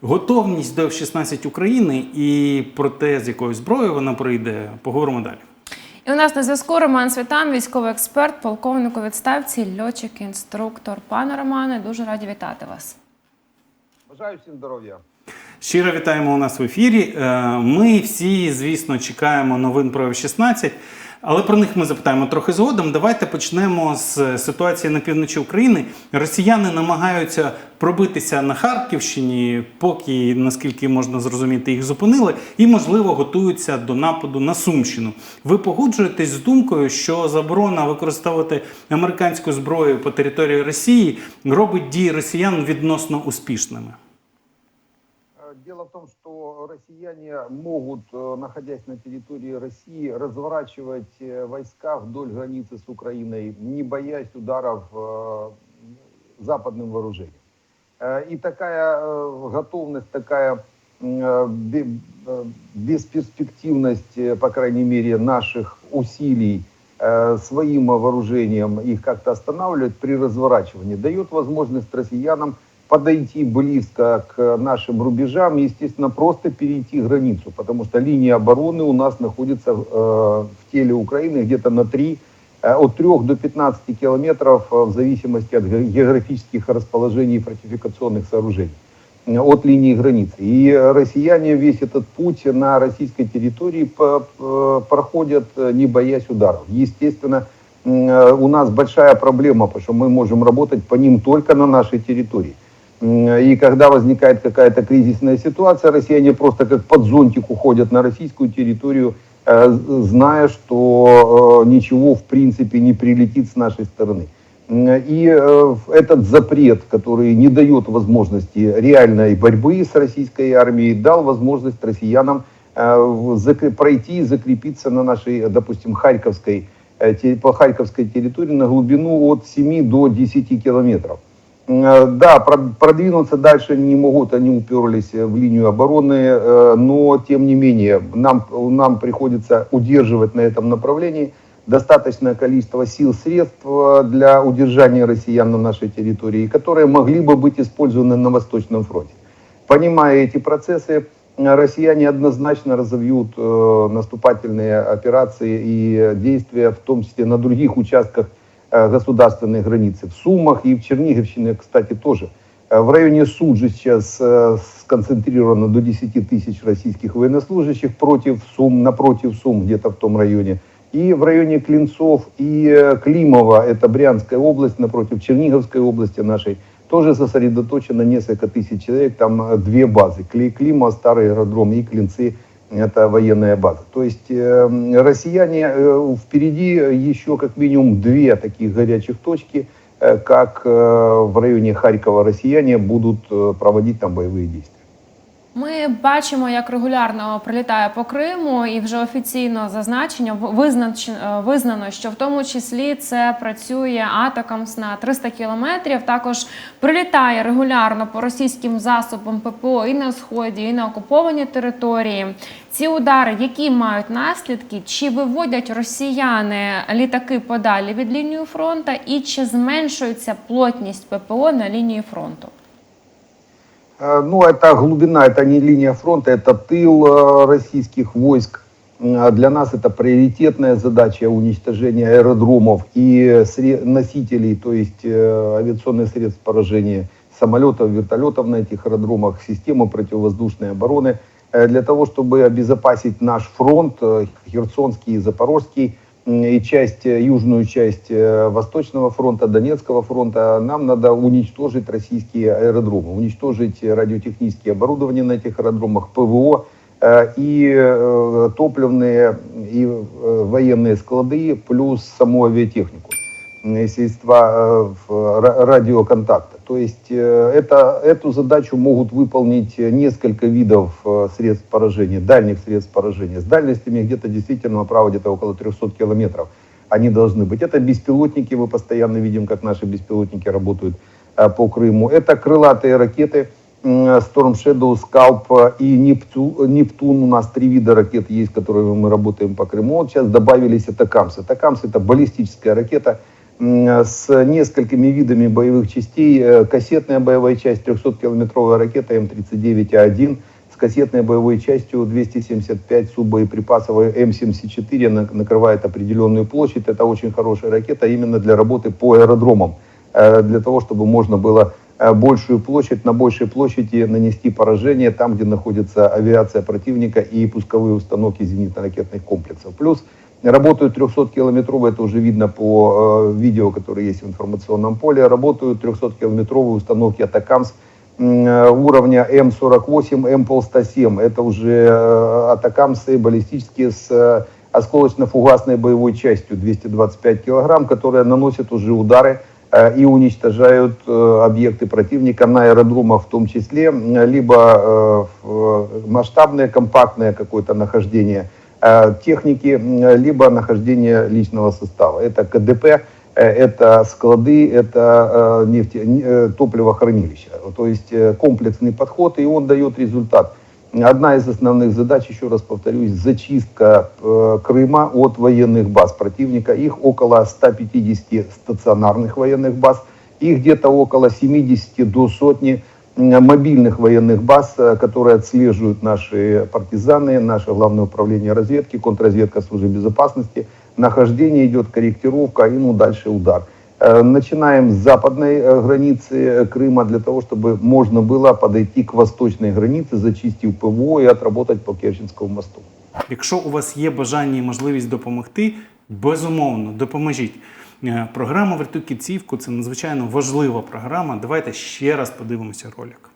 готовність до F-16 України і про те, з якою зброєю вона прийде, поговоримо далі. І у нас на зв'язку Роман Світан, військовий експерт, полковник у відставці, льотчик, інструктор. Пане Романе, дуже раді вітати вас. Бажаю всім здоров'я. Щиро вітаємо у нас в ефірі. Е, Ми всі, звісно, чекаємо новин про F-16, але про них ми запитаємо трохи згодом. Давайте почнемо з ситуації на півночі України. Росіяни намагаються пробитися на Харківщині, поки, наскільки можна зрозуміти, їх зупинили, і, можливо, готуються до нападу на Сумщину. Ви погоджуєтесь з думкою, що заборона використовувати американську зброю по території Росії робить дії росіян відносно успішними? Э, Дело в том, что россияне могут, э, находясь на территории России, разворачивать э, войска вдоль границы с Украиной, не боясь ударов э, западным вооружением. И такая готовность, такая бесперспективность, по крайней мере, наших усилий своим вооружением их как-то останавливать при разворачивании, дает возможность россиянам подойти близко к нашим рубежам, естественно, просто перейти границу, потому что линия обороны у нас находится э, в теле Украины где-то на 3, э, от 3 до 15 километров э, в зависимости от ге- географических расположений фортификационных сооружений от линии границы. И россияне весь этот путь на российской территории проходят, не боясь ударов. Естественно, у нас большая проблема, потому что мы можем работать по ним только на нашей территории. И когда возникает какая-то кризисная ситуация, россияне просто как под зонтик уходят на российскую территорию, э, зная, что э, ничего в принципе не прилетит с нашей стороны. И э, этот запрет, который не дает возможности реальной борьбы с российской армией, дал возможность россиянам пройти и закрепиться на нашей, допустим, Харьковской, по Харьковской территории на глубину от 7 до 10 километров. Э, Да, про- продвинуться дальше не могут, они уперлись э, в линию обороны, э, но тем не менее нам, нам приходится удерживать на этом направлении достаточное количество сил, средств для удержания россиян на нашей территории, которые могли бы быть использованы на Восточном фронте. Понимая эти процессы, россияне однозначно разовьют наступательные операции и действия, в том числе на других участках государственной границы. В Сумах и в Черниговщине, кстати, тоже. Э, В районе Суджи сейчас э, сконцентрировано до 10 тысяч российских военнослужащих против Сум, напротив Сум, где-то в том районе. И в районе Клинцов и э, Климова, это Брянская область, напротив Черниговской области нашей, тоже сосредоточено несколько тысяч человек, там э, две базы. Кли- Климов, старый аэродром и Клинцы, это военная база. То есть э, россияне, э, впереди еще как минимум две таких горячих точки, э, как э, в районе Харькова россияне будут э, проводить там боевые действия. Ми бачимо, як регулярно прилітає по Криму, і вже офіційно зазначено е, визнано, що в тому числі це працює атакамс на 300 кілометрів. Також прилітає регулярно по російським засобам ППО і на сході, і на окуповані території. Ці удари, які мають наслідки, чи виводять росіяни літаки подалі від лінії фронту, і чи зменшується плотність ППО на лінії фронту? Э, Ну, это глубина, это не линия фронта, это тыл э, российских войск. А Для нас это приоритетная задача уничтожения аэродромов и носителей, то есть э, авиационных средств поражения самолетов, вертолетов на этих аэродромах, системы противовоздушной обороны, для того, чтобы обезопасить наш фронт, Херсонский и Запорожский, и часть, э, южную часть э, Восточного фронта, Донецкого фронта, нам надо уничтожить российские аэродромы, уничтожить радиотехнические оборудования на этих аэродромах, ПВО э, и топливные и военные склады, плюс саму авиатехнику, средства радиоконтакта. То есть э, это, эту задачу могут выполнить э, несколько видов э, средств поражения, дальних средств поражения, с дальностями где-то действительно направо где-то около 300 километров они должны быть. Это беспилотники, мы постоянно видим, как наши беспилотники работают по Крыму. Это крылатые ракеты Storm Shadow, Scalp и Непту- Нептун. У нас три вида ракет есть, которыми мы работаем по Крыму. Вот сейчас добавились Атакамс. Атакамс это баллистическая ракета, с несколькими видами боевых частей. Э, Кассетная боевая часть 300-километровая ракета М-39А1 с кассетной боевой частью 275 суббоеприпасов М-74 на- накрывает определенную площадь. Это очень хорошая ракета именно для работы по аэродромам, э, для того, чтобы можно было э, большую площадь, на большей площади нанести поражение там, где находится авиация противника и пусковые установки зенитно-ракетных комплексов. Плюс работают 300-километровые, это уже видно по э, видео, которое есть в информационном поле, работают 300-километровые установки «Атакамс» э, уровня М48, М107. Это уже э, атакамсы баллистические с э, осколочно-фугасной боевой частью 225 килограмм, которые наносят уже удары э, и уничтожают объекты противника на аэродромах в том числе, либо масштабное, компактное какое-то нахождение техники, м, либо нахождение личного состава. Это КДП, э, это склады, это э, нефте, н- э, топливохранилища. То есть э, комплексный подход, и он дает результат. Одна из основных задач, еще раз повторюсь, зачистка э, Крыма от военных баз противника. Их около 150 стационарных военных баз и где-то около 70 до сотни мобильных военных баз, э, которые отслеживают наши партизаны, наше главное управление разведки, контрразведка службы безопасности. Нахождение идет корректировка и ну дальше удар. Э, Начинаем с западной э, границы э, Крыма для того, чтобы можно было подойти к восточной границе, зачистив ПВО и отработать по Керченскому мосту. Якщо у вас є бажання і можливість допомогти, безумовно, допоможіть. Програма «Врятуй кінцівку» – це надзвичайно важлива програма. Давайте ще раз подивимося ролик.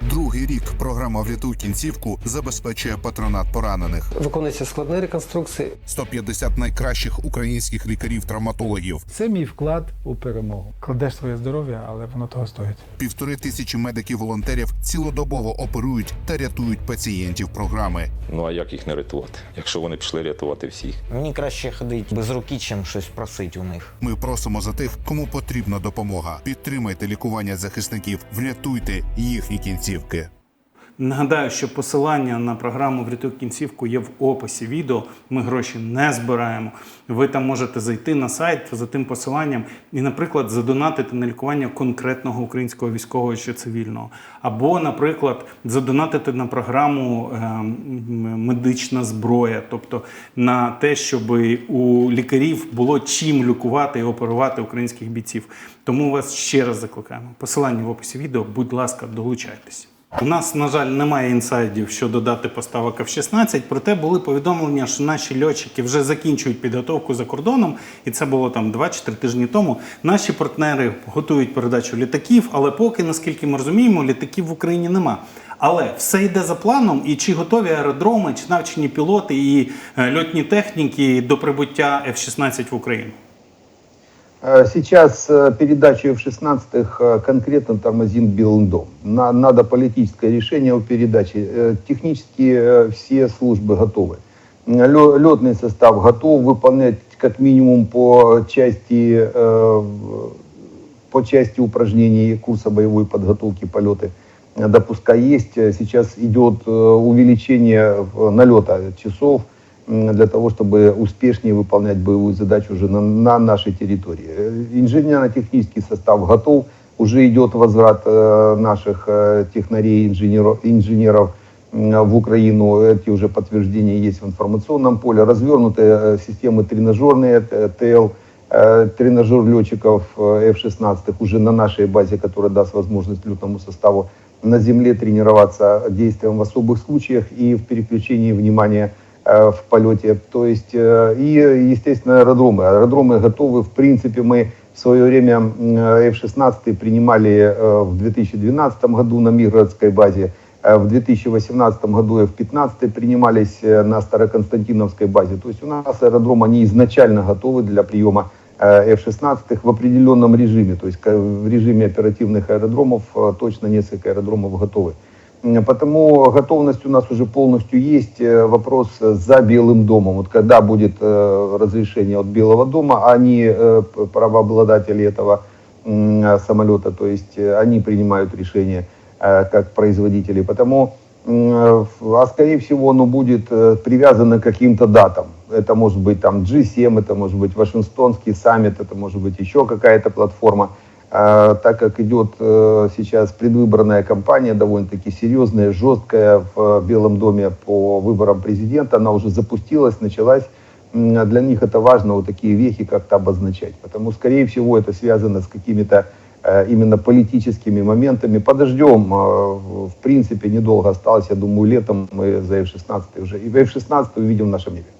Другий рік програма «Врятуй кінцівку забезпечує патронат поранених. Виконуються складні реконструкції. 150 найкращих українських лікарів-травматологів, Це мій вклад у перемогу. Кладеш своє здоров'я, але воно того стоїть. півтори тисячі медиків-волонтерів цілодобово оперують та рятують пацієнтів програми. Ну а як їх не рятувати, якщо вони пішли рятувати всіх? Мені краще ходити без руки, чим щось просити у них. Ми просимо за тих, кому потрібна допомога. Підтримайте лікування захисників, врятуйте їхні кінцівки. Нагадаю, що посилання на програму «Врятуй кінцівку» є в описі відео. Ми гроші не збираємо. Ви там можете зайти на сайт за тим посиланням і, наприклад, задонатити на лікування конкретного українського військового чи цивільного. Або, наприклад, задонатити на програму е, медична зброя, тобто на те, щоб у лікарів було чим лікувати і оперувати українських бійців. Тому вас ще раз закликаємо. Посилання в описі відео, будь ласка, долучайтесь. У нас, на жаль, немає інсайдів щодо дати поставок F-16, проте були повідомлення, що наші льотчики вже закінчують підготовку за кордоном, і це було там 2-3 тижні тому. Наші партнери готують передачу літаків, але поки, наскільки ми розуміємо, літаків в Україні нема. Але все йде за планом, і чи готові аеродроми, чи навчені пілоти і е, льотні техніки до прибуття F-16 в Україну? Э, Сейчас э, передачу F-16 э, конкретно тормозит Белый дом. На- Надо политическое решение о передаче. Технически все службы готовы. Летный состав готов выполнять как минимум по части, в- по части упражнений курса боевой подготовки полеты. Допуска есть. Сейчас идет увеличение налета часов для того, чтобы успешнее выполнять боевую задачу уже на, на нашей территории. Э, Инженерно-технический состав готов. Уже идет возврат э, наших э, технарей, инженеров, инженеров в Украину. Эти уже подтверждения есть в информационном поле. Развернуты системы тренажерные, ТЛ, тренажер летчиков э, F-16 уже на нашей базе, которая даст возможность летному составу на земле тренироваться действиям в особых случаях и в переключении внимания в полете. То есть, э, и, естественно, аэродромы. Аэродромы готовы. В принципе, мы в свое время м, F-16 принимали э, в 2012 году на Миргородской базе. Э, В 2018 году F-15 принимались э, на Староконстантиновской базе. То есть у нас аэродромы, они изначально готовы для приема э, F-16 в определенном режиме. То есть в режиме оперативных аэродромов э, точно несколько аэродромов готовы. Потому готовность у нас уже полностью есть. Э, Вопрос э, за Белым домом. Вот когда будет э, разрешение от Белого дома, они п- правообладатели этого самолета, то есть они принимают решение как производители. Потому А скорее всего, оно будет привязано к каким-то датам. Это может быть там G7, это может быть Вашингтонский саммит, это может быть еще какая-то платформа. А, Так как идет э, сейчас предвыборная кампания довольно-таки серьезная, жесткая в э, Белом доме по выборам президента, она уже запустилась, началась. Для них это важно вот такие вехи как-то обозначать. Потому, скорее всего, это связано с какими-то э, именно политическими моментами. Подождем, в принципе, недолго осталось, я думаю, летом мы за F-16 уже, и в F-16 увидим в нашем небе.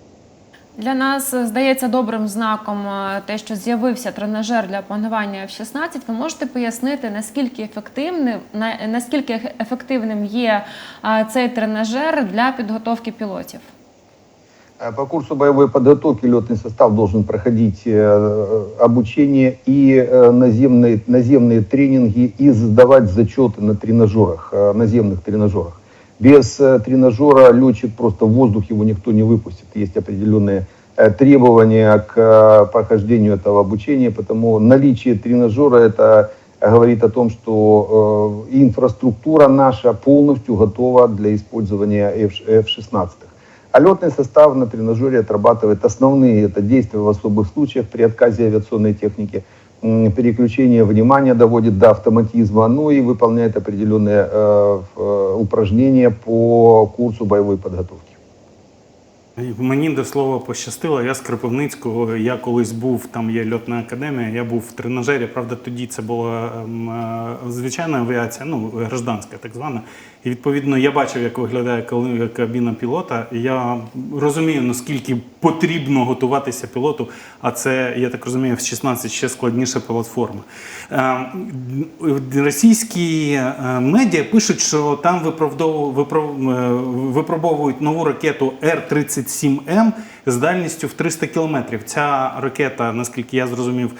Для нас е, здається добрим знаком е, те, що з'явився тренажер для опанування F-16. Ви можете пояснити, наскільки ефективним, на- наскільки еф- ефективним є е, цей тренажер для підготовки пілотів? Э, По курсу боевой подготовки летный состав должен проходить э, обучение и э, наземные, наземные тренинги и сдавать зачеты на тренажерах, э, наземных тренажерах. Без э, тренажера летчик просто в воздух его никто не выпустит. Есть определенные э, требования к э, прохождению этого обучения, потому наличие тренажера это говорит о том, что э, инфраструктура наша полностью готова для использования F- F-16. А летный состав на тренажере отрабатывает основные это действия в особых случаях при отказе авиационной техники, переключение внимания доводит до автоматизма, ну и выполняет определенные э, э, упражнения по курсу боевой подготовки. Мені до слова пощастило. Я з Кропивницького. Я колись був там. Є льотна академія. Я був в тренажері. Правда, тоді це була ем, е, звичайна авіація, ну гражданська, так звана. І відповідно я бачив, як виглядає кабіна пілота. Я розумію, наскільки потрібно готуватися пілоту. А це я так розумію, в 16 ще складніша платформа. Ем, Російські е, медіа пишуть, що там е, випробовують нову ракету Р-37М з дальністю в 300 кілометрів. Ця ракета, наскільки я зрозумів,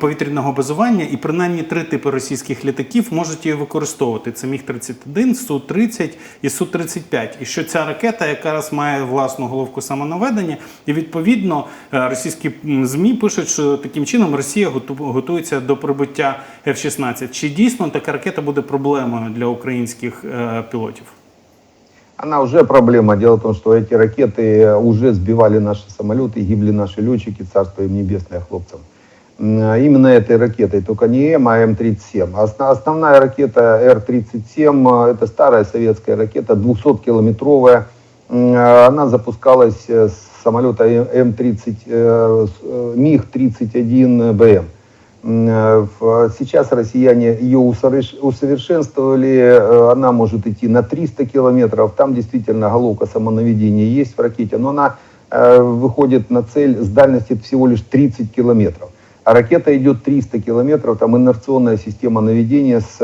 повітряного базування, і принаймні три типи російських літаків можуть її використовувати. Це Міг-31, Су-30 і Су-35. І що ця ракета якраз має власну головку самонаведення, і відповідно е, російські ЗМІ пишуть, що таким чином Росія готу- готується до прибуття F-16. Чи дійсно така ракета буде проблемою для українських е, пілотів? Она уже проблема. Дело в том, что эти ракеты уже сбивали наши самолеты, гибли наши летчики, царство им небесное хлопцам. Именно этой ракетой, только не М, а М-37. Осна- Основная ракета Р-37, э, это старая советская ракета, 200-километровая. М, э, Она запускалась э, с самолета М-30, э, с, э, МиГ-31БМ. Э, Сейчас россияне ее усоверш- усовершенствовали, э, она может идти на 300 километров, там действительно головка самонаведения есть в ракете, но она э, выходит на цель с дальности всего лишь 30 километров. А ракета идет 300 километров, там инерционная система наведения с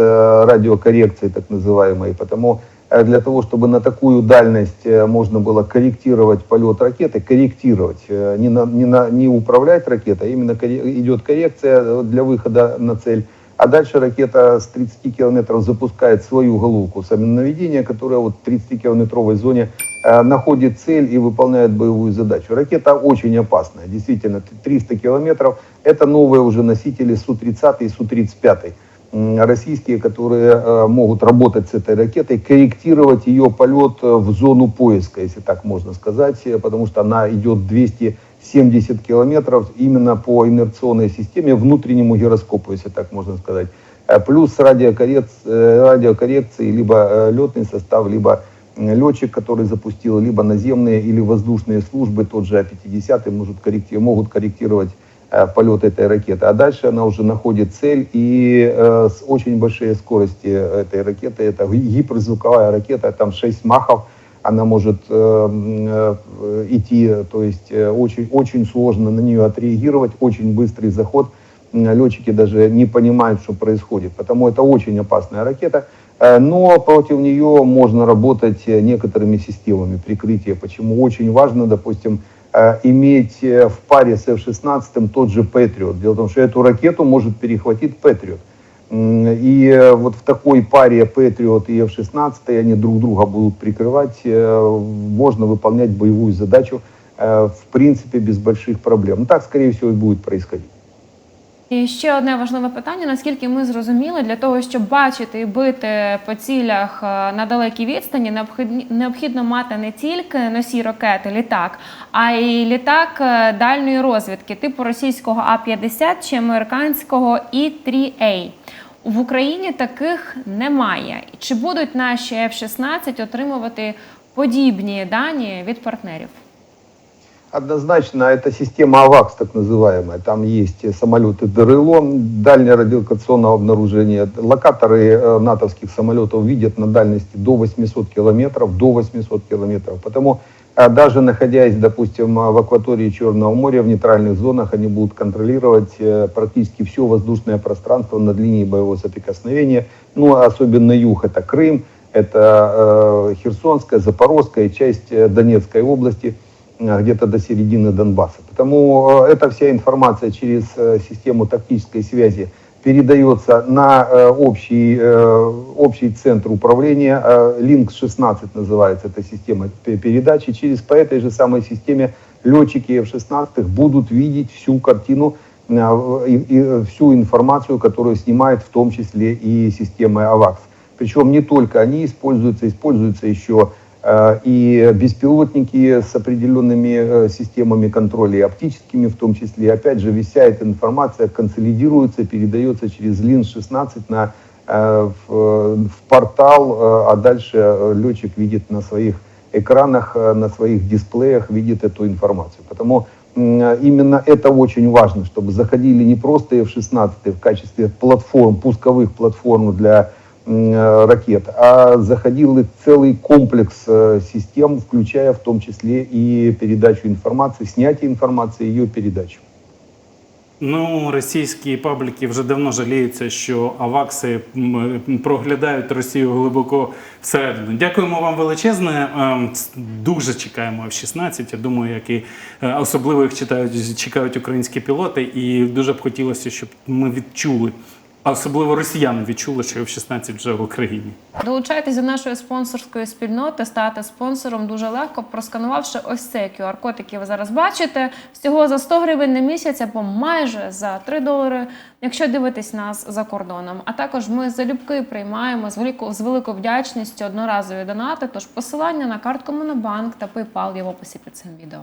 радиокоррекцией так называемой, потому для того, чтобы на такую дальность э, можно было корректировать полет ракеты, корректировать, э, не, на- не, на- не управлять ракетой, а именно идет коррекция э, для выхода на цель. А дальше ракета с 30 километров запускает свою головку самонаведения, которая вот в 30-километровой зоне э, находит цель и выполняет боевую задачу. Ракета очень опасная, действительно, 300 километров. Это новые уже носители Су-30 и Су-35 м, российские, которые э, могут работать с этой ракетой, корректировать ее полет э, в зону поиска, если так можно сказать, э, потому что она идет 270 километров именно по инерционной системе, внутреннему гироскопу, если так можно сказать. Плюс радиокоррекция, радиокоррекции, либо летный состав, либо летчик, который запустил, либо наземные или воздушные службы, тот же А-50 может корректи- могут корректировать полет этой ракеты. А дальше она уже находит цель и э, с очень большой скорости этой ракеты, это ги- гиперзвуковая ракета, там 6 махов, она может э, э, идти, то есть э, очень, очень сложно на нее отреагировать, очень быстрый заход. Летчики даже не понимают, что происходит, потому это очень опасная ракета. Э, Но против нее можно работать э, некоторыми системами прикрытия. Почему очень важно, допустим, э, иметь э, в паре с F-16 тот же Patriot. Дело в том, что эту ракету может перехватить. М, И э, вот в такой паре Patriot и F-16 они друг друга будут прикрывать. э, Можно выполнять боевую задачу, э, в принципе, без больших проблем. Ну, так, скорее всего, и будет происходить. І ще одне важливе питання: наскільки ми зрозуміли, для того, щоб бачити і бити по цілях е, на далекій відстані, необхідно мати не тільки носій ракети, літак, а й літак е, дальньої розвідки, типу російського А-50 чи американського І-3А. В Україні таких немає. Чи будуть наші F-16 отримувати подібні дані від партнерів? Однозначно, это система АВАКС, так называемая. Там есть самолеты ДРЛО, дальнее радиолокационного обнаружения. Локаторы э, натовских самолетов видят на дальности до 800 километров, до 800 километров. Потому э, даже находясь, допустим, в акватории Черного моря, в нейтральных зонах, они будут контролировать э, практически все воздушное пространство над линией боевого соприкосновения. Ну, особенно юг, это Крым, это Херсонская, Запорожская, часть Донецкой области где-то до середины Донбасса. Потому э, эта вся информация через э, систему тактической связи передается на э, общий, э, общий центр управления. Э, Links-16 называется эта система пе- передачи. Через по этой же самой системе летчики F-16 будут видеть всю картину э, и, и всю информацию, которую снимает в том числе и система АВАКС. Причем не только они используются, используются еще э, и беспилотники с определенными э, системами контроля, и оптическими в том числе. Опять же, вся эта информация консолидируется, передается через Линз-16 на, э, в, в портал, э, а дальше э, летчик видит на своих экранах, э, на своих дисплеях, видит эту информацию. Потому именно это очень важно, чтобы заходили не просто F-16 в качестве платформ, пусковых платформ для э, ракет, а заходил и целый комплекс э, систем, включая в том числе и передачу информации, снятие информации, ее передачу. Ну, російські пабліки вже давно жаліються, що авакси проглядають Росію глибоко всередину. Дякуємо вам величезне. Ем, Дуже чекаємо F-16. Я думаю, як і е, особливо їх читають, чекають українські пілоти, і дуже б хотілося, щоб ми відчули, а особливо росіяни відчули, що F-16 вже в Україні. Долучайтесь до нашої спонсорської спільноти, стати спонсором дуже легко, просканувавши ось цей QR-код, який ви зараз бачите. Всього за 100 гривень на місяць або майже за 3 долари, якщо дивитесь нас за кордоном. А також ми залюбки приймаємо з великою, з великою вдячністю одноразові донати. Тож посилання на картку Монобанк та PayPal є в описі під цим відео.